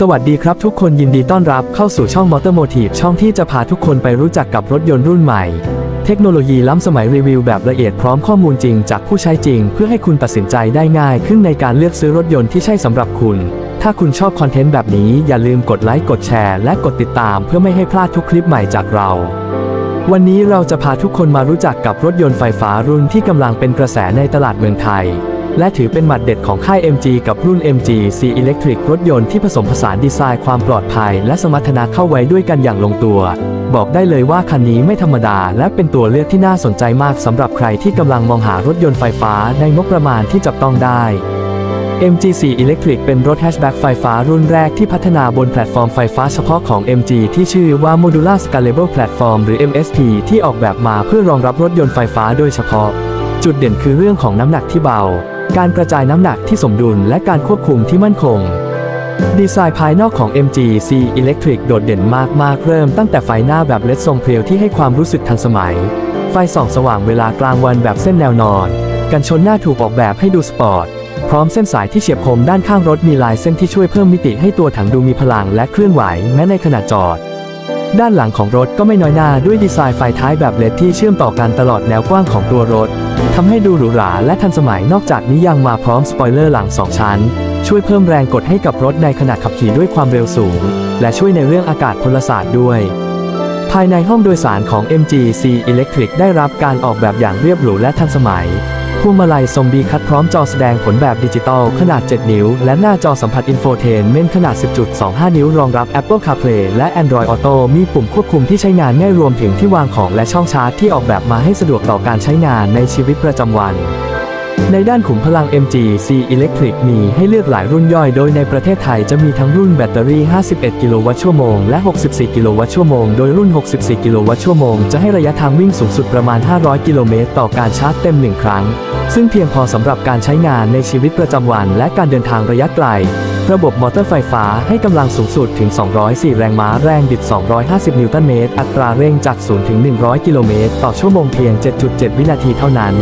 สวัสดีครับทุกคนยินดีต้อนรับเข้าสู่ช่อง Motor Motive ช่องที่จะพาทุกคนไปรู้จักกับรถยนต์รุ่นใหม่ เทคโนโลยีล้ำสมัยรีวิวแบบละเอียดพร้อมข้อมูลจริงจากผู้ใช้จริง เพื่อให้คุณตัดสินใจได้ง่ายขึ้นในการเลือกซื้อรถยนต์ที่ใช่สำหรับคุณ ถ้าคุณชอบคอนเทนต์แบบนี้อย่าลืมกดไลค์กดแชร์และกดติดตามเพื่อไม่ให้พลาดทุกคลิปใหม่จากเรา วันนี้เราจะพาทุกคนมารู้จักกับรถยนต์ไฟฟ้ารุ่นที่กำลังเป็นกระแสในตลาดเมืองไทย และถือเป็นหมัดเด็ดของค่าย MG กับรุ่น MG C Electric รถยนต์ที่ผสมผสานดีไซน์ความปลอดภัย และสมรรถนะเข้าไว้ด้วยกันอย่างลงตัว บอกได้เลยว่าคันนี้ไม่ธรรมดา และเป็นตัวเลือกที่น่าสนใจมากสำหรับใครที่กำลังมองหารถยนต์ไฟฟ้าในงบประมาณที่จับต้องได้ MG4 Electric เป็นรถแฮชแบ็กไฟฟ้ารุ่นแรกที่พัฒนาบนแพลตฟอร์มไฟฟ้าเฉพาะของ MG ที่ชื่อว่า Modular Scalable Platform หรือ MSP ที่ออกแบบมาเพื่อรองรับรถยนต์ไฟฟ้าโดยเฉพาะ จุดเด่นคือเรื่องของน้ำหนักที่เบา การกระจายน้ำหนักที่สมดุลและการควบคุมที่มั่นคง ดีไซน์ภายนอกของ MG C Electric โดดเด่นมากๆ เริ่มตั้งแต่ไฟหน้าแบบเลดทรงเพรียวที่ให้ความรู้สึกทันสมัย ไฟส่องสว่างเวลากลางวันแบบเส้นแนวนอน กันชนหน้าถูกออกแบบให้ดูสปอร์ต พร้อมเส้นสายที่เฉียบคมด้านข้างรถมีลายเส้นที่ช่วยเพิ่มมิติให้ตัวถังดูมีพลังและเคลื่อนไหวแม้ในขณะจอด ด้านหลังของรถก็ไม่น้อยหน้าด้วยดีไซน์ไฟท้ายแบบเลดที่เชื่อมต่อกันตลอดแนวกว้างของตัวรถทำให้ดูหรูหราและทันสมัยนอกจากนี้ยังมาพร้อมสปอยเลอร์หลัง 2 ชั้น ช่วยเพิ่มแรงกดให้กับรถในขณะขับขี่ด้วยความเร็วสูง และช่วยในเรื่องอากาศพลศาสตร์ด้วย ภายในห้องโดยสารของ MG C Electric ได้รับการออกแบบอย่างเรียบหรูและทันสมัย พวงมาลัยทรงบีคัดพร้อมจอแสดงผลแบบดิจิตอลขนาด 7 นิ้ว และหน้าจอสัมผัสอินโฟเทนเมนขนาด 10.25 นิ้วรองรับ Apple CarPlay และ Android Auto มีปุ่มควบคุมที่ใช้งานง่ายรวมถึงที่วางของและช่องชาร์จที่ออกแบบมาให้สะดวกต่อการใช้งานในชีวิตประจำวัน ในด้านขุมพลัง MG C Electric มีให้เลือกหลายรุ่นย่อยโดยในประเทศไทยจะมีทั้งรุ่นแบตเตอรี่ 51 กิโลวัตต์ชั่วโมง และ 64 กิโลวัตต์ชั่วโมง โดยรุ่น 64 กิโลวัตต์ชั่วโมง จะให้ระยะทางวิ่งสูงสุดประมาณ 500 กิโลเมตรต่อการชาร์จเต็ม 1 ครั้ง ซึ่งเพียงพอสำหรับการใช้งานในชีวิตประจำวันและการเดินทางระยะไกล ระบบมอเตอร์ไฟฟ้าให้กำลังสูงสุดถึง 204 แรงม้าแรงบิด 250 นิวตันเมตร อัตราเร่งจาก 0 ถึง 100 กิโลเมตรต่อชั่วโมงเพียง 7.7 วินาทีเท่านั้น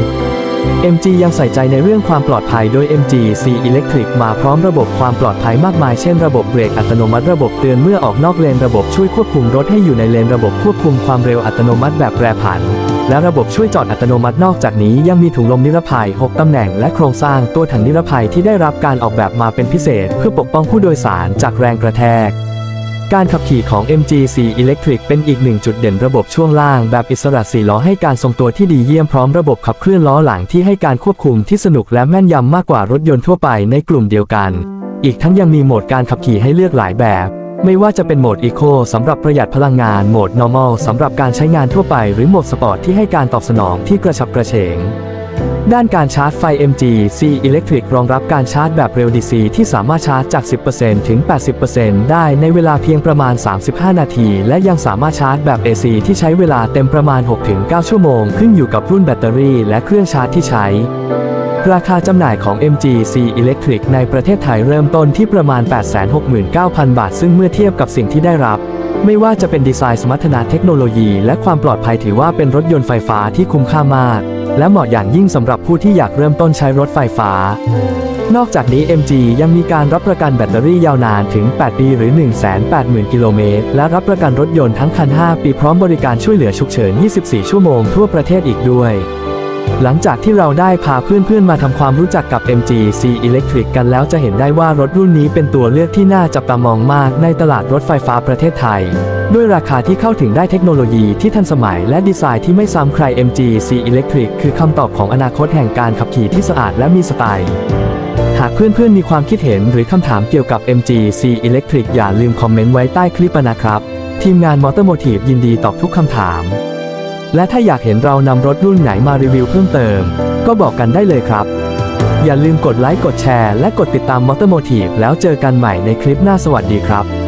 MG ยังใส่ใจในเรื่องความปลอดภัยโดย MG C Electric มาพร้อมระบบความปลอดภัยมากมาย เช่นระบบเบรกอัตโนมัติระบบเตือนเมื่อออกนอกเลนระบบช่วยควบคุมรถให้อยู่ในเลนระบบควบคุมความเร็วอัตโนมัติแบบแปรผัน และระบบช่วยจอดอัตโนมัตินอกจากนี้ยังมีถุงลมนิรภัย 6 ตำแหน่ง และโครงสร้างตัวถังนิรภัยที่ได้รับการออกแบบมาเป็นพิเศษ เพื่อปกป้องผู้โดยสารจากแรงกระแทก การขับขี่ของ MG4 Electric เป็นอีกหนึ่งจุดเด่นระบบช่วงล่างแบบอิสระสี่ล้อให้การทรงตัวที่ดีเยี่ยมพร้อมระบบขับเคลื่อนล้อหลังที่ให้การควบคุมที่สนุกและแม่นยำมากกว่ารถยนต์ทั่วไปในกลุ่มเดียวกัน อีกทั้งยังมีโหมดการขับขี่ให้เลือกหลายแบบ ไม่ว่าจะเป็นโหมด Eco สำหรับประหยัดพลังงาน โหมด Normal สำหรับการใช้งานทั่วไป หรือโหมดสปอร์ตที่ให้การตอบสนองที่กระฉับกระเฉง ด้านการชาร์จไฟ MG C Electric รองรับการชาร์จแบบเร็ว DC ที่สามารถชาร์จจาก 10%ถึง 80%ได้ในเวลาเพียงประมาณ 35 นาที และยังสามารถชาร์จแบบ AC ที่ใช้เวลาเต็มประมาณ 6-9 ชั่วโมง ขึ้นอยู่กับรุ่นแบตเตอรี่และเครื่องชาร์จที่ใช้ ราคาจำหน่ายของ MG C Electric ในประเทศไทยเริ่มต้นที่ประมาณ 869,000 บาท ซึ่งเมื่อเทียบกับสิ่งที่ได้รับไม่ว่าจะเป็นดีไซน์สมรรถนะเทคโนโลยี และความปลอดภัยถือว่าเป็นรถยนต์ไฟฟ้าที่คุ้มค่ามาก และเหมาะอย่างยิ่งสำหรับผู้ที่อยากเริ่มต้นใช้รถไฟฟ้า นอกจากนี้ MG ยังมีการรับประกันแบตเตอรี่ยาวนานถึง 8 ปีหรือ 180,000 กิโลเมตร และรับประกันรถยนต์ทั้งคัน 5 ปีพร้อมบริการช่วยเหลือฉุกเฉิน 24 ชั่วโมงทั่วประเทศอีกด้วย หลังจากที่เราได้พาเพื่อนๆ มาทำความรู้จักกับ MG C Electric กันแล้วจะเห็นได้ว่ารถรุ่นนี้เป็นตัวเลือกที่น่าจับตามองมากในตลาดรถไฟฟ้าประเทศไทย ด้วยราคาที่เข้าถึงได้เทคโนโลยีที่ทันสมัยและดีไซน์ที่ไม่ซ้ำใคร MG C Electric คือคำตอบของอนาคตแห่งการขับขี่ที่สะอาดและมีสไตล์หากเพื่อนๆ มีความคิดเห็นหรือคำถามเกี่ยวกับ MG C Electric อย่าลืมคอมเมนต์ไว้ใต้คลิปนะครับ ทีมงาน Motor Motive ยินดีตอบทุกคำถาม และถ้าอยากเห็นเรานำรถรุ่นไหนมารีวิวเพิ่มเติม ก็บอกกันได้เลยครับ อย่าลืมกดไลค์กดแชร์และกดติดตาม Motor Motive แล้วเจอกันใหม่ในคลิปหน้าสวัสดีครับ